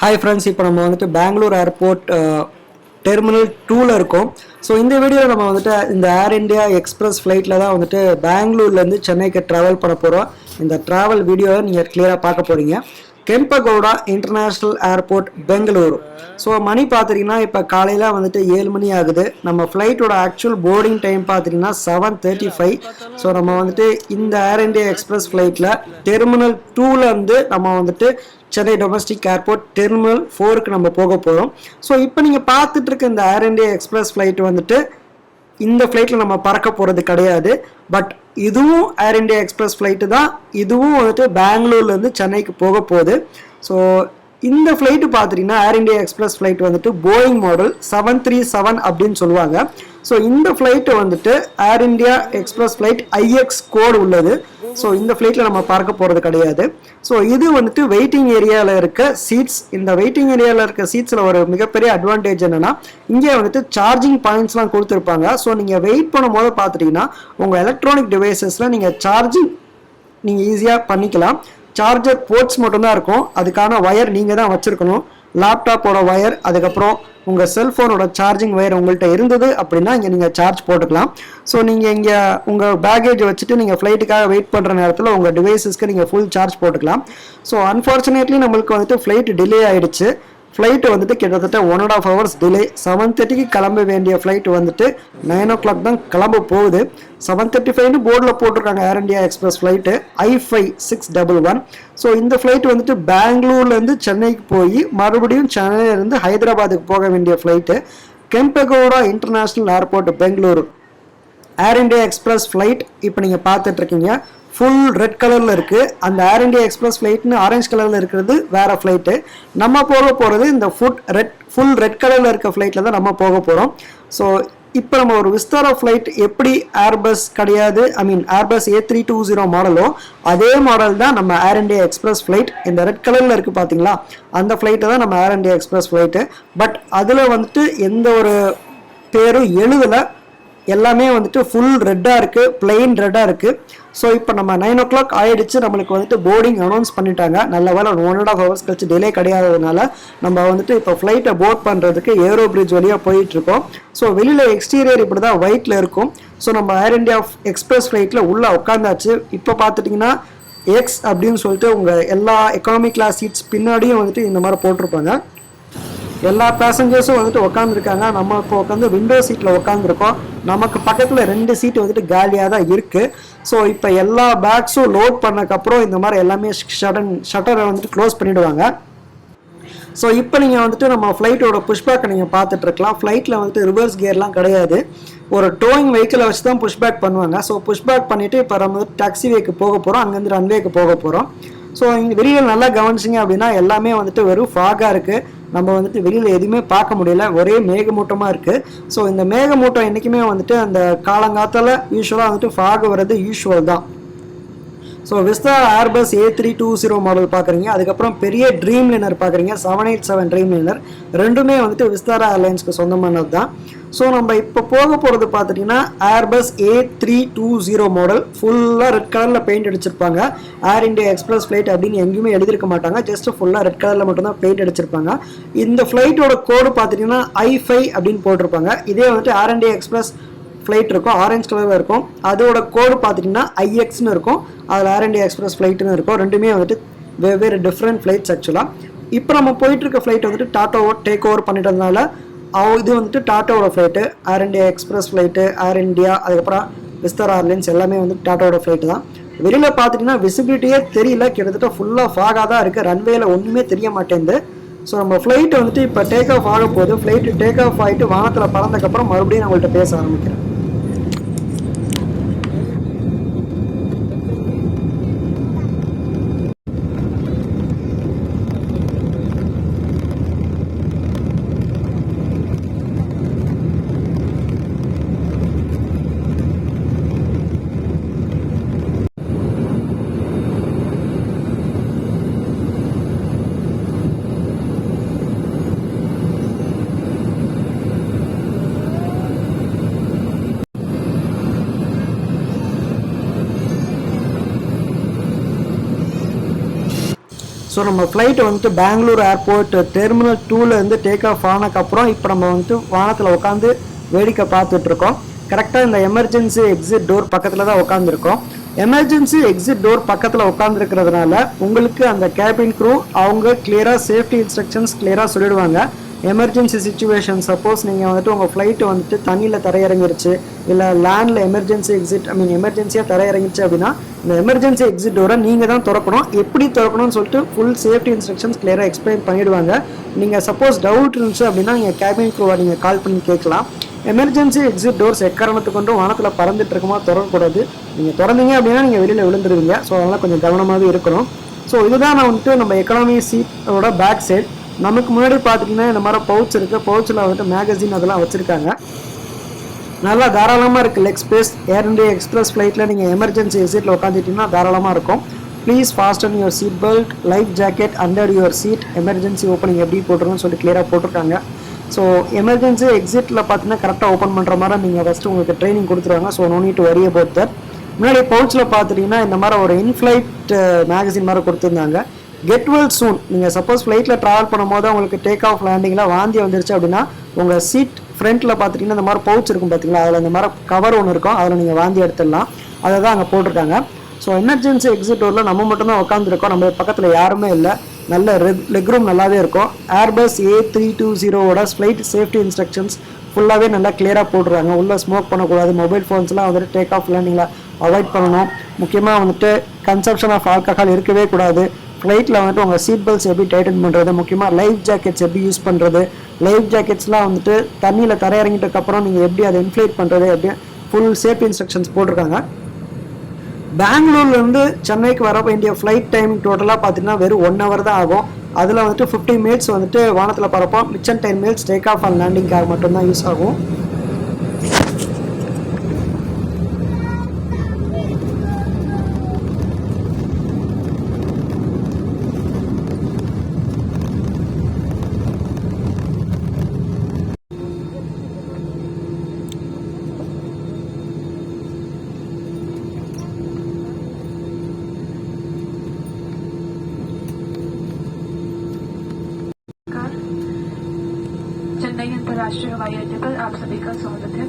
Hi friends இப்போ நம்ம வந்துட்டு பெங்களூர் ஏர்போர்ட் டெர்மினல் டூவில் இருக்கோம். ஸோ இந்த வீடியோவில் நம்ம வந்துட்டு இந்த ஏர் இண்டியா எக்ஸ்பிரஸ் ஃப்ளைட்டில் தான் வந்துட்டு பெங்களூர்லேருந்து சென்னைக்கு ட்ராவல் பண்ண போகிறோம் இந்த ட்ராவல் வீடியோவை நீங்கள் கிளியராக பார்க்க போகிறீங்க Kempegowda international airport Bengaluru so மணி பார்த்துட்டிங்கன்னா இப்போ காலையில் வந்துட்டு ஏழு மணி ஆகுது. நம்ம ஃப்ளைட்டோட ஆக்சுவல் போர்டிங் டைம் பார்த்துட்டிங்கன்னா செவன் தேர்ட்டி ஃபைவ் ஸோ நம்ம வந்துட்டு இந்த ஏர் இண்டியா எக்ஸ்பிரஸ் ஃப்ளைட்டில் டெர்மினல் டூலேருந்து நம்ம வந்துட்டு சென்னை டொமஸ்டிக் ஏர்போர்ட் டெர்மினல் ஃபோருக்கு நம்ம போக போகிறோம் ஸோ இப்போ நீங்கள் பார்த்துட்டு இருக்க இந்த ஏர் இண்டியா எக்ஸ்பிரஸ் ஃப்ளைட் வந்துட்டு இந்த ஃப்ளைட்டில் நம்ம பறக்க போகிறது கிடையாது. பட் இதுவும் ஏர் இண்டியா எக்ஸ்பிரஸ் ஃப்ளைட்டு தான். இதுவும் வந்துட்டு பெங்களூர்லேருந்து சென்னைக்கு போக போகுது. ஸோ இந்த ஃப்ளைட்டு பார்த்துட்டிங்கன்னா ஏர் இண்டியா எக்ஸ்பிரஸ் ஃப்ளைட் வந்துட்டு Boeing model seven three seven அப்படின்னு சொல்லுவாங்க. ஸோ இந்த ஃப்ளைட்டு வந்துட்டு Air India Express flight I X code உள்ளது. ஸோ இந்த ஃப்ளைட்டில் நம்ம பார்க்க போகிறது கிடையாது. ஸோ இது வந்துட்டு வெயிட்டிங் ஏரியாவில் இருக்க சீட்ஸ் இந்த வெயிட்டிங் ஏரியாவில் இருக்க சீட்ஸில் ஒரு மிகப்பெரிய அட்வான்டேஜ் என்னென்னா இங்கே வந்துட்டு சார்ஜிங் பாயிண்ட்ஸ்லாம் கொடுத்துருப்பாங்க. ஸோ நீங்கள் வெயிட் பண்ணும்போது பார்த்துட்டிங்கன்னா உங்கள் எலக்ட்ரானிக் டிவைசஸில் நீங்கள் சார்ஜிங் நீங்கள் ஈஸியாக பண்ணிக்கலாம். சார்ஜர் போர்ட்ஸ் மட்டும்தான் இருக்கும். அதுக்கான ஒயர் நீங்கள் தான் வச்சுருக்கணும் லேப்டாப்போட ஒயர் அதுக்கப்புறம் உங்கள் செல்ஃபோனோட சார்ஜிங் ஒயர் உங்கள்கிட்ட இருந்தது அப்படின்னா இங்கே நீங்கள் சார்ஜ் போட்டுக்கலாம். ஸோ நீங்கள் இங்கே உங்கள் பேகேஜ் வச்சுட்டு நீங்கள் ஃப்ளைட்டுக்காக வெயிட் பண்ணுற நேரத்தில் உங்கள் டிவைசஸ்க்கு நீங்கள் ஃபுல் சார்ஜ் போட்டுக்கலாம். ஸோ அன்ஃபார்ச்சுனேட்லி நம்மளுக்கு வந்துட்டு ஃப்ளைட் டிலே ஆகிடுச்சு ஃப்ளைட்டு வந்துட்டு கிட்டத்தட்ட one and half hours delay seven தேர்ட்டிக்கு கிளம்ப வேண்டிய ஃப்ளைட் வந்துட்டு நைன் ஓ கிளாக் தான் கிளம்ப போகுது. செவன் தேர்ட்டி ஃபைவ்னு போர்டில் போட்டிருக்காங்க Air India Express flight I five six double one so இந்த ஃப்ளைட் வந்துட்டு பெங்களூர்லேருந்து சென்னைக்கு போய் மறுபடியும் சென்னையிலேருந்து ஹைதராபாத்துக்கு போக வேண்டிய flight Kempegowda international airport Bangalore Air India Express flight இப்போ நீங்கள் பார்த்துட்ருக்கீங்க ஃபுல் ரெட் கலரில் இருக்குது அந்த ஏர் இண்டியா எக்ஸ்பிரஸ் ஃப்ளைட்னு ஆரஞ்சு கலரில் இருக்கிறது வேறு ஃப்ளைட்டு நம்ம போக போகிறது இந்த ஃபுட் ரெட் ஃபுல் ரெட் கலரில் இருக்க ஃப்ளைட்டில் தான் நம்ம போக போகிறோம் ஸோ இப்போ நம்ம ஒரு விஸ்தாரா ஃப்ளைட் எப்படி ஏர்பஸ் கிடையாது? I mean Airbus A three two zero மாடலோ அதே மாடல் தான் நம்ம ஏர் இண்டியா எக்ஸ்பிரஸ் ஃப்ளைட் இந்த ரெட் கலரில் இருக்குது பார்த்தீங்களா அந்த ஃப்ளைட்டை தான் நம்ம Air India Express flight but அதில் வந்துட்டு எந்த ஒரு பேரும் எழுதலை. எல்லாமே வந்துட்டு ஃபுல் ரெட்டாக இருக்குது பிளெயின் ரெட்டாக இருக்குது ஸோ இப்போ நம்ம நைன் ஓ கிளாக் ஆயிடுச்சு. நம்மளுக்கு வந்துட்டு போர்டிங் அனௌன்ஸ் பண்ணிட்டாங்க. நல்ல வேலை ஒன் அண்ட் ஆஃப் ஹவர்ஸ் கழிச்சு டிலே கிடையாததுனால நம்ம வந்துட்டு இப்போ ஃப்ளைட்டை போர்ட் பண்ணுறதுக்கு ஏரோ பிரிட்ஜ் வழியாக போயிட்டுருக்கோம். ஸோ வெளியில் எக்ஸ்டீரியர் இப்படி தான் ஒயிட்டில் இருக்கும். ஸோ நம்ம ஏர் இண்டியா எக்ஸ்பிரஸ் ஃப்ளைட்டில் உள்ளே உட்காந்தாச்சு இப்போ பார்த்துட்டிங்கன்னா எக்ஸ் அப்படின்னு சொல்லிட்டு உங்கள் எல்லா எக்கனாமிக் கிளாஸ் சீட்ஸ் பின்னாடியும் வந்துட்டு இந்த மாதிரி போட்டிருப்பாங்க. எல்லா பேசஞ்சர்ஸும் வந்துட்டு உட்காந்துருக்காங்க நம்ம இப்போ உட்காந்து விண்டோ சீட்டில் உட்காந்துருக்கோம் நமக்கு பக்கத்தில் ரெண்டு சீட்டு வந்துட்டு காலியாக தான் இருக்குது ஸோ இப்போ எல்லா பேக்ஸும் லோட் பண்ணக்கப்புறம் இந்த மாதிரி எல்லாமே ஷடன் ஷட்டரை வந்துட்டு க்ளோஸ் பண்ணிவிடுவாங்க ஸோ இப்போ நீங்கள் வந்துட்டு நம்ம ஃப்ளைட்டோட புஷ்பேக்கை நீங்கள் பார்த்துட்ருக்கலாம். ஃப்ளைட்டில் வந்துட்டு ரிவர்ஸ் கியர்லாம் கிடையாது. ஒரு டோயிங் வெஹிக்கிளை வச்சு தான் புஷ்பேக் பண்ணுவாங்க. ஸோ புஷ்பேக் பண்ணிவிட்டு இப்போ நம்ம வந்து டாக்ஸி வேக்கு போக போகிறோம் அங்கேருந்து ரன்வேக்கு போக போகிறோம் ஸோ இங்கே வெளியில் நல்லா கவனிச்சிங்க அப்படின்னா எல்லாமே வந்துட்டு வெறும் ஃபாகாக இருக்குது நம்ம வந்துட்டு வெளியில் எதுவுமே பார்க்க முடியல. ஒரே மேகமூட்டமாக இருக்குது ஸோ இந்த மேகமூட்டம் என்றைக்குமே வந்துட்டு அந்த காலங்காத்தால் யூஸ்வலாக வந்துட்டு ஃபாக் வர்றது யூஸ்வல் தான். So Vistara Airbus A three two zero model பார்க்குறீங்க. அதுக்கப்புறம் பெரிய ட்ரீம் லைனர் பார்க்குறீங்க. Seven eight seven dream liner ரெண்டுமே வந்துட்டு விஸ்தாரா ஏர்லைன்ஸ்க்கு சொந்தமானது தான் ஸோ நம்ம இப்போ போக போகிறது பார்த்துட்டிங்கன்னா Airbus A three two zero model ஃபுல்லாக ரெட் கலரில் பெயிண்ட் அடிச்சிருப்பாங்க. ஏர் இண்டியா எக்ஸ்பிரஸ் ஃப்ளைட் அப்படின்னு எங்கேயுமே எழுதிருக்க மாட்டாங்க. ஜஸ்ட் ஃபுல்லாக ரெட் கலரில் மட்டும்தான் பெயிண்ட் அடிச்சிருப்பாங்க. இந்த ஃப்ளைட்டோட கோடு பார்த்துட்டிங்கன்னா ஐ ஃபை அப்படின்னு போட்டிருப்பாங்க. இதே வந்துட்டு ஏர் இண்டியா எக்ஸ்பிரஸ் ஃப்ளைட் இருக்கும். ஆரஞ்சு கலரில் இருக்கும். அதோட கோடு பார்த்துட்டிங்கன்னா ஐஎக்ஸ்னு இருக்கும். அதில் ஏர் இண்டியா எக்ஸ்பிரஸ் ஃப்ளைட்டுன்னு இருக்கும். ரெண்டுமே வந்துட்டு வெவ்வேறு டிஃப்ரெண்ட் ஃப்ளைட்ஸ் ஆக்சுவலாக இப்போ நம்ம போயிட்டுருக்க ஃப்ளைட் வந்துட்டு டாட்டாவோ டேக் ஓவர் பண்ணிட்டதுனால அவ இது வந்துட்டு டாட்டாவோட flight Air India Express flight Air India அதுக்கப்புறம் விஸ்தர் ஏர்லைன்ஸ் எல்லாமே வந்து டாட்டாவோட ஃப்ளைட்டு தான். வெளியில் பார்த்துட்டிங்கன்னா விசிபிலிட்டியே தெரியல. கிட்டத்தட்ட ஃபுல்லாக ஃபாகாக தான் இருக்குது ரன்வேயில் ஒன்றுமே தெரிய மாட்டேங்குது. ஸோ நம்ம ஃப்ளைட்டு வந்துட்டு இப்போ டேக் ஆஃப் ஆக போது ஃப்ளைட்டு டேக் ஆஃப் ஆகிட்டு வானத்தில் பறந்தக்கப்புறம் மறுபடியும் நான் உங்கள்கிட்ட பேச ஆரம்பிக்கிறேன். ஸோ நம்ம ஃப்ளைட் வந்துட்டு பெங்களூர் ஏர்போர்ட் டெர்மினல் டூலேருந்து டேக் ஆஃப் ஆனதுக்கப்புறம் இப்போ நம்ம வந்துட்டு வானத்தில் உட்காந்து வேடிக்கை பார்த்துட்ருக்கோம் கரெக்டாக இந்த எமர்ஜென்சி எக்ஸிட் டோர் பக்கத்தில் தான் உட்காந்துருக்கோம் எமர்ஜென்சி எக்ஸிட் டோர் பக்கத்தில் உட்காந்துருக்கிறதுனால உங்களுக்கு அந்த கேபின் க்ரூ அவங்க கிளியராக சேஃப்டி இன்ஸ்ட்ரக்ஷன்ஸ் கிளியராக சொல்லிடுவாங்க. எமர்ஜென்சி சுச்சுவேஷன் சப்போஸ் நீங்கள் வந்துட்டு உங்கள் ஃப்ளைட்டு வந்துட்டு தண்ணியில் தரையிறங்கிருச்சு இல்லை லேண்டில் எமர்ஜென்சி எக்ஸிட் ஐ மீன் எமர்ஜென்சியாக தரையிறங்கிச்சு அப்படின்னா இந்த எமர்ஜென்சி எக்ஸிட் டோரை நீங்கள் தான் திறக்கணும். எப்படி திறக்கணும்னு சொல்லிட்டு ஃபுல் சேஃப்டி இன்ஸ்ட்ரக்ஷன்ஸ் கிளியராக எக்ஸ்பிளைன் பண்ணிடுவாங்க. நீங்கள் சப்போஸ் டவுட் இருந்துச்சு அப்படின்னா நீங்கள் கேபின் க்ரூவை நீங்கள் கால் பண்ணி கேட்கலாம். எமர்ஜென்சி எக்ஸிட் டோர்ஸ் எக்காரணத்து கொண்டும் வானத்தில் பறந்துட்டு இருக்குமா திறக்கக்கூடாது நீங்கள் திறந்தீங்க அப்படின்னா நீங்கள் வெளியில் விழுந்துருவீங்க. ஸோ அதெல்லாம் கொஞ்சம் கவனமாகவே இருக்கணும். ஸோ இதுதான் நான் வந்துட்டு நம்ம எக்கனாமி சீட்டோட பேக் சைட் நமக்கு முன்னாடி பார்த்துட்டிங்கன்னா இந்த மாதிரி பவுச் இருக்குது பவுச்சில் வந்துட்டு மேகசின் அதெல்லாம் வச்சுருக்காங்க. நல்லா தாராளமாக இருக்குது leg space Air India Express ஃப்ளைட்டில் நீங்கள் எமர்ஜென்சி சீட்டில் உட்காந்துட்டிங்கன்னா தாராளமாக இருக்கும். Please fasten your seat belt life jacket under your seat emergency opening எப்படி போட்டுருன்னு சொல்லி கிளியராக போட்டிருக்காங்க. ஸோ எமர்ஜென்சி எக்ஸிட்டில் பார்த்தீங்கன்னா கரெக்டாக ஓப்பன் பண்ணுற மாதிரி நீங்கள் ஃபஸ்ட்டு உங்களுக்கு ட்ரைனிங் கொடுத்துருவாங்க. So no need worry about that முன்னாடி பவுச்சில் பார்த்துட்டிங்கன்னா இந்த மாதிரி ஒரு இன்ஃப்ளைட் மேகசின் uh, மாதிரி கொடுத்துருந்தாங்க. கெட் வெல் சூன் நீங்கள் சப்போஸ் ஃப்ளைட்டில் ட்ராவல் பண்ணும்போது உங்களுக்கு டேக் ஆஃப் லேண்டிங்கில் வாந்தி வந்துருச்சு அப்படின்னா உங்கள் சீட் ஃப்ரண்ட்டில் பார்த்துட்டிங்கன்னா இந்த மாதிரி பவுச் இருக்கும் பார்த்தீங்களா? அதில் இந்த மாதிரி கவர் ஒன்று இருக்கும். அதில் நீங்கள் வாந்தி எடுத்துடலாம். அதை தான் அங்கே போட்டிருக்காங்க. ஸோ எமர்ஜென்சி எக்ஸிட் டோரில் நம்ம மட்டும்தான் உட்காந்துருக்கோம் நம்ம பக்கத்தில் யாருமே இல்லை. நல்ல லெக் ரூம் நல்லாவே இருக்கும். ஏர்பஸ் ஏ த்ரீ டூ ஜீரோவோட ஃப்ளைட் சேஃப்டி இன்ஸ்ட்ரக்ஷன்ஸ் ஃபுல்லாகவே நல்லா கிளியராக போட்டுருவாங்க உள்ளே ஸ்மோக் பண்ணக்கூடாது. மொபைல் ஃபோன்ஸ்லாம் வந்துட்டு டேக் ஆஃப் லேண்டிங்கில் அவாய்ட் பண்ணணும். முக்கியமாக வந்துட்டு கன்சப்ஷன் ஆஃப் ஆல்கஹால் இருக்கவே கூடாது. ஃப்ளைட்டில் வந்துட்டு உங்கள் சீட் பெல்ட்ஸ் எப்படி டைட்டன் பண்ணுறது முக்கியமாக லைஃப் ஜாக்கெட்ஸ் எப்படி யூஸ் பண்ணுறது லைஃப் ஜாக்கெட்ஸ்லாம் வந்துட்டு தண்ணியில் தரையிறங்கிட்டக்கப்புறம் நீங்கள் எப்படி அதை இன்ஃப்ளேட் பண்ணுறது எப்படி ஃபுல் சேஃப்டி இன்ஸ்ட்ரக்ஷன்ஸ் போட்டிருக்காங்க. பெங்களூர்லேருந்து சென்னைக்கு வர வேண்டிய ஃப்ளைட் டைம் டோட்டலாக பார்த்தீங்கன்னா வெறும் ஒன் ஹவர் தான் ஆகும். அதில் வந்துட்டு ஃபிஃப்டி மினிட்ஸ் வந்துட்டு வானத்தில் பறப்போம். மிச்சம் ten minutes take off and லேண்டிங்காக மட்டும்தான் யூஸ் ஆகும். अंतर्राष्ट्रीय हवाई अड्डे पर आप सभी का स्वागत है।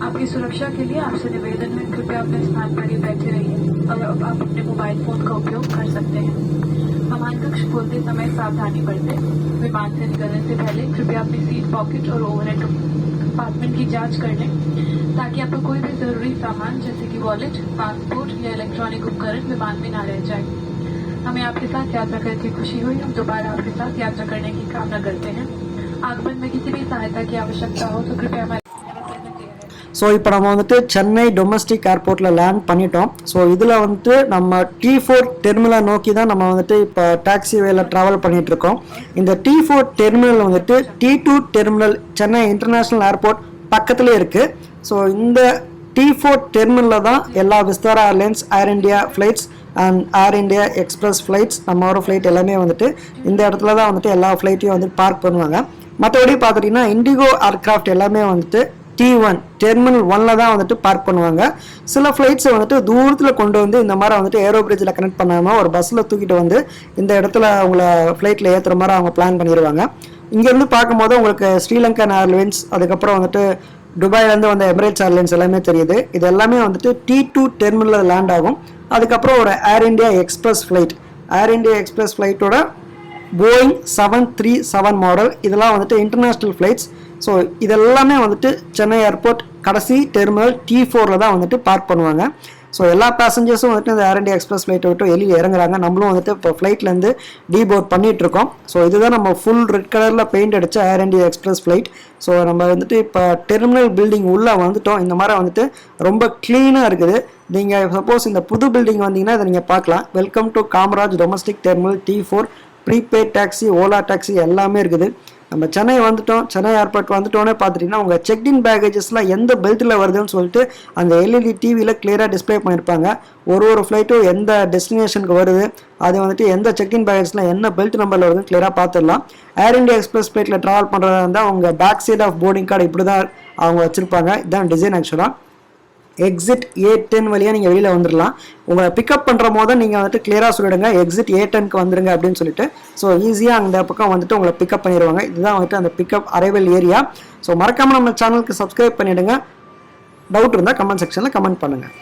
आपकी सुरक्षा के लिए आपसे निवेदन है, कृपया अपने स्थान पर ही बैठे रहिए और अब आप अपने मोबाइल फ़ोन का उपयोग कर सकते हैं। विमान कक्ष खोलते समय सावधानी बरतें। विमान से निकलने से पहले कृपया अपनी सीट पॉकेट और ओवरहेड कंपार्टमेंट की जाँच कर लें, ताकि आपका कोई भी ज़रूरी सामान, जैसे कि वॉलेट पासपोर्ट या इलेक्ट्रॉनिक उपकरण विमान में न रह जाए। हमें आपके साथ यात्रा करके खुशी हुई। हम दोबारा आपके साथ यात्रा करने की कामना करते हैं। आगमन में किसी भी सहायता की आवश्यकता हो तो कृपया हमारे ஸோ இப்போ நம்ம வந்துட்டு சென்னை டொமஸ்டிக் ஏர்போர்ட்டில் லேண்ட் பண்ணிட்டோம் ஸோ இதில் வந்துட்டு நம்ம டி ஃபோர் டெர்மினலை நோக்கி தான் நம்ம வந்துட்டு இப்போ டாக்ஸி வேல ட்ராவல் பண்ணிட்டு இருக்கோம் இந்த டி ஃபோர் டெர்மினல் வந்துட்டு T two terminal Chennai international airport பக்கத்துலேயே இருக்குது ஸோ இந்த டி ஃபோர் டெர்மினலில் தான் எல்லா Vistara airlines Air India flights and Air India Express flights நம்ம ஒரு ஃப்ளைட் எல்லாமே வந்துட்டு இந்த இடத்துல தான் வந்துட்டு எல்லா ஃப்ளைட்டையும் வந்து பார்க் பண்ணுவாங்க மற்றபடி பார்த்துட்டிங்கன்னா இண்டிகோ ஏர்க்ராஃப்ட் எல்லாமே வந்துட்டு டி ஒன் டெர்மினல் ஒன்ல தான் வந்துட்டு பார்க் பண்ணுவாங்க. சில ஃப்ளைட்ஸை வந்துட்டு தூரத்தில் கொண்டு வந்து இந்த மாதிரி வந்துட்டு ஏரோ பிரிட்ஜில் கனெக்ட் பண்ணாமல் ஒரு பஸ்ஸில் தூக்கிட்டு வந்து இந்த இடத்துல அவங்கள ஃப்ளைட்டில் ஏற்றுற மாதிரி அவங்க பிளான் பண்ணிடுவாங்க இங்கேருந்து பார்க்கும்போது உங்களுக்கு ஸ்ரீலங்கன் ஏர்லைன்ஸ் அதுக்கப்புறம் வந்துட்டு துபாயிலேருந்து வந்த எமிரேட்ஸ் ஏர்லைன்ஸ் எல்லாமே தெரியுது. இது எல்லாமே வந்துட்டு டி டூ டெர்மினலில் லேண்ட் ஆகும். அதுக்கப்புறம் ஒரு Air India Express flight Air India Express ஃப்ளைட்டோட Boeing seven three seven model இதெல்லாம் வந்துட்டு இன்டர்நேஷ்னல் ஃப்ளைட்ஸ் ஸோ இதெல்லாமே வந்துட்டு சென்னை ஏர்போர்ட் கடைசி டெர்மினல் டி ஃபோரில் தான் வந்துட்டு பார்க் பண்ணுவாங்க. ஸோ எல்லா பேசஞ்சர்ஸும் வந்துட்டு இந்த ஏர் இண்டியா எக்ஸ்பிரஸ் ஃப்ளைட்டை விட்டு வெளியில் இறங்குறாங்க. நம்மளும் வந்துட்டு இப்போ ஃப்ளைட்லேருந்து டீபோர்ட் பண்ணிகிட்டு இருக்கோம். ஸோ இதுதான் நம்ம ஃபுல் ரெட் கலரில் பெயிண்ட் அடித்த Air India Express flight so நம்ம வந்துட்டு இப்போ டெர்மினல் பில்டிங் உள்ளே வந்துட்டோம். இந்த மாதிரி வந்துட்டு ரொம்ப க்ளீனாக இருக்குது. நீங்கள் சப்போஸ் இந்த புது பில்டிங் வந்தீங்கன்னா இதை நீங்கள் பார்க்கலாம். Welcome to Kamaraj domestic terminal T four prepaid taxi Ola taxi எல்லாமே இருக்குது. நம்ம சென்னை வந்துட்டோம் சென்னை ஏர்போர்ட் வந்துட்டோன்னே பார்த்துட்டிங்கன்னா உங்கள் செக்இன் பேகேஜஸ்லாம் எந்த பெல்ட்டில் வருதுன்னு சொல்லிட்டு அந்த எல்இடி டிவியில் கிளியராக டிஸ்ப்ளே பண்ணியிருப்பாங்க ஒரு ஒரு ஃப்ளைட்டும் எந்த டெஸ்டினேஷனுக்கு வருது அது வந்துட்டு எந்த செக்இன் பேகேஜில் என்ன பெல்ட் நம்பரில் வருதுன்னு கிளியராக பார்த்துடலாம் ஏர் இண்டியா எக்ஸ்பிரஸ் ஃப்ளைட்டில் ட்ராவல் பண்ணுறதா இருந்தால் உங்கள் back side of boarding card இப்படி தான் அவங்க வச்சுருப்பாங்க. இதுதான் டிசைன் ஆக்சுவலாக எக்ஸிட் ஏ டென் வழியாக நீங்கள் வெளியில் வந்துடலாம் உங்களை பிக்கப் பண்ணுற போது நீங்கள் வந்துட்டு கிளியராக சொல்லிடுங்க. எக்ஸிட் ஏ டென்க்கு வந்துடுங்க அப்படின்னு சொல்லிட்டு. ஸோ ஈஸியாக அந்த பக்கம் வந்துட்டு உங்களை பிக்கப் பண்ணிடுவாங்க இதுதான் வந்துட்டு அந்த பிக்கப் அரைவல் ஏரியா ஸோ மறக்காமல் நம்ம சேனலுக்கு சப்ஸ்கிரைப் பண்ணிவிடுங்க டவுட் இருந்தால் கமெண்ட் செக்ஷனில் கமெண்ட் பண்ணுங்கள்